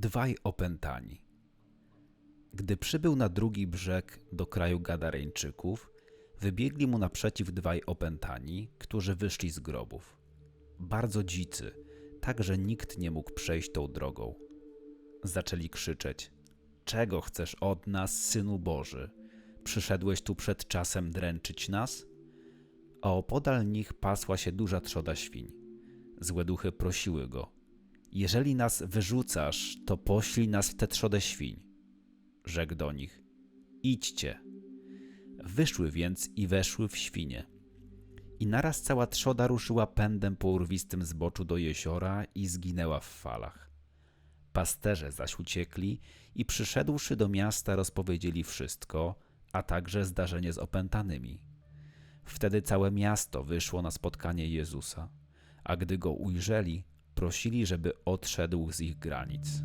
Dwaj opętani. Gdy przybył na drugi brzeg do kraju Gadareńczyków, wybiegli mu naprzeciw dwaj opętani, którzy wyszli z grobów. Bardzo dzicy, tak że nikt nie mógł przejść tą drogą. Zaczęli krzyczeć: Czego chcesz od nas, synu Boży? Przyszedłeś tu przed czasem dręczyć nas? A opodal nich pasła się duża trzoda świń. Złe duchy prosiły go: Jeżeli nas wyrzucasz, to poślij nas w tę trzodę świń. Rzekł do nich: Idźcie. Wyszły więc i weszły w świnie. I naraz cała trzoda ruszyła pędem po urwistym zboczu do jeziora i zginęła w falach. Pasterze zaś uciekli i przyszedłszy do miasta rozpowiedzieli wszystko, a także zdarzenie z opętanymi. Wtedy całe miasto wyszło na spotkanie Jezusa, a gdy go ujrzeli, prosili, żeby odszedł z ich granic.